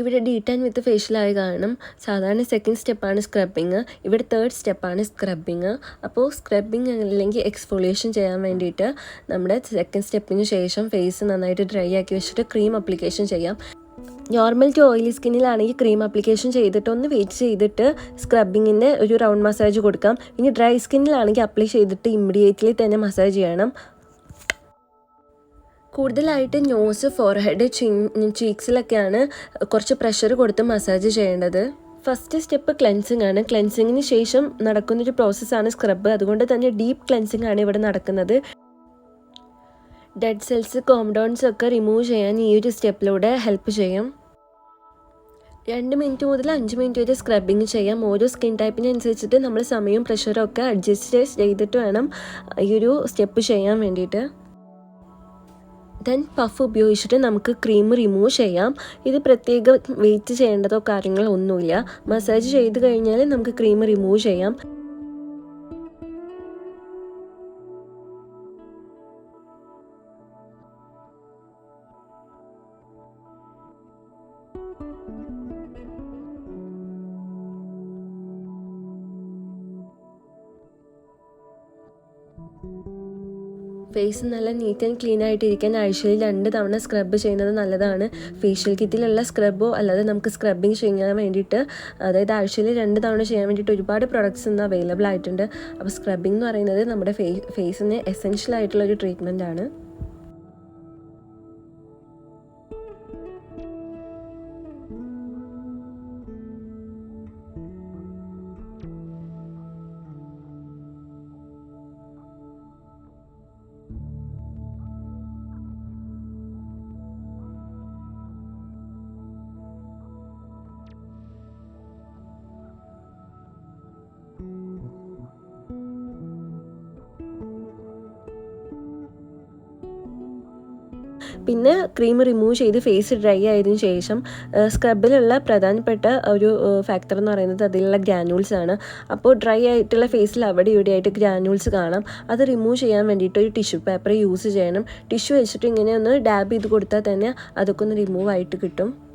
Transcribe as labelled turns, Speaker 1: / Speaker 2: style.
Speaker 1: ഇവിടെ D ten വിത്ത് ഫേഷ്യലായി കാണും സാധാരണ സെക്കൻഡ് സ്റ്റെപ്പാണ് സ്ക്രബിങ് ഇവിടെ തേർഡ് സ്റ്റെപ്പാണ് സ്ക്രബിങ് അപ്പോൾ സ്ക്രബിങ് അല്ലെങ്കിൽ എക്സ്ഫോളിയേഷൻ ചെയ്യാൻ വേണ്ടിയിട്ട് നമ്മുടെ സെക്കൻഡ് സ്റ്റെപ്പിന് ശേഷം ഫേസ് നന്നായിട്ട് ഡ്രൈ ആക്കി വെച്ചിട്ട് ക്രീം അപ്ലിക്കേഷൻ ചെയ്യാം. നോർമൽ ടു ഓയിലി സ്കിന്നിലാണെങ്കിൽ ക്രീം അപ്ലിക്കേഷൻ ചെയ്തിട്ട് ഒന്ന് വെയിറ്റ് ചെയ്തിട്ട് സ്ക്രബിങ്ങിന്റെ ഒരു റൗണ്ട് മസാജ് കൊടുക്കാം. ഇനി ഡ്രൈ സ്കിന്നിലാണെങ്കിൽ അപ്ലൈ ചെയ്തിട്ട് ഇമ്മീഡിയറ്റ്ലി തന്നെ മസാജ് ചെയ്യണം. കൂടുതലായിട്ട് നോസ് ഫോർഹെഡ് ചീക്സിലൊക്കെയാണ് കുറച്ച് പ്രഷർ കൊടുത്ത് മസാജ് ചെയ്യേണ്ടത്. ഫസ്റ്റ് സ്റ്റെപ്പ് ക്ലെൻസിങ് ആണ്. ക്ലെൻസിങ്ങിന് ശേഷം നടക്കുന്നൊരു പ്രോസസ്സാണ് സ്ക്രബ് അതുകൊണ്ട് തന്നെ ഡീപ്പ് ക്ലെൻസിങ് ആണ് ഇവിടെ നടക്കുന്നത്. ഡെഡ് സെൽസ് കോംഡൗൺസ് ഒക്കെ റിമൂവ് ചെയ്യാൻ ഈ ഒരു സ്റ്റെപ്പിലൂടെ ഹെൽപ്പ് ചെയ്യും. രണ്ട് മിനിറ്റ് മുതൽ അഞ്ച് മിനിറ്റ് വരെ സ്ക്രബിങ് ചെയ്യാം. ഓരോ സ്കിൻ ടൈപ്പിനനുസരിച്ചിട്ട് നമ്മൾ സമയവും പ്രഷറും ഒക്കെ അഡ്ജസ്റ്റ് ചെയ്തിട്ട് വേണം ഈ ഒരു സ്റ്റെപ്പ് ചെയ്യാൻ വേണ്ടിയിട്ട്. ദെൻ പഫ് ഉപയോഗിച്ചിട്ട് നമുക്ക് ക്രീം റിമൂവ് ചെയ്യാം. ഇത് പ്രത്യേകം വെയിറ്റ് ചെയ്യേണ്ടതോ കാര്യങ്ങളോ ഒന്നുമില്ല. മസാജ് ചെയ്ത് കഴിഞ്ഞാൽ നമുക്ക് ക്രീം റിമൂവ് ചെയ്യാം. ഫേസ് നല്ല നീറ്റ് ആൻഡ് ക്ലീൻ ആയിട്ടിരിക്കാൻ ആഴ്ചയിൽ രണ്ട് തവണ സ്ക്രബ് ചെയ്യുന്നത് നല്ലതാണ്. ഫേഷ്യൽ കിറ്റിലുള്ള സ്ക്രബോ അല്ലാതെ നമുക്ക് സ്ക്രബിങ് ചെയ്യാൻ വേണ്ടിയിട്ട് അതായത് ആഴ്ചയിൽ രണ്ട് തവണ ചെയ്യാൻ വേണ്ടിയിട്ട് ഒരുപാട് പ്രൊഡക്ട്സ് ഇന്ന് അവൈലബിൾ ആയിട്ടുണ്ട്. അപ്പോൾ സ്ക്രബിംഗ് എന്ന് പറയുന്നത് നമ്മുടെ ഫേസിന് എസെൻഷ്യൽ ആയിട്ടുള്ള ഒരു ട്രീറ്റ്മെന്റ് പിന്നെ ക്രീം റിമൂവ് ചെയ്ത് ഫേസ് ഡ്രൈ ആയതിനു ശേഷം സ്ക്രബിലുള്ള പ്രധാനപ്പെട്ട ഒരു ഫാക്ടർ എന്ന് പറയുന്നത് അതിലുള്ള ഗ്രാനൂൾസ് ആണ്. അപ്പോൾ ഡ്രൈ ആയിട്ടുള്ള ഫേസിൽ അവിടെ ഇവിടെ ആയിട്ട് ഗ്രാനൂൾസ് കാണാം. അത് റിമൂവ് ചെയ്യാൻ വേണ്ടിയിട്ട് ഒരു ടിഷ്യൂ പേപ്പർ യൂസ് ചെയ്യണം. ടിഷ്യൂ വെച്ചിട്ട് ഇങ്ങനെ ഒന്ന് ഡാബ് ചെയ്ത് കൊടുത്താൽ തന്നെ അതൊക്കെ ഒന്ന് റിമൂവ് ആയിട്ട് കിട്ടും.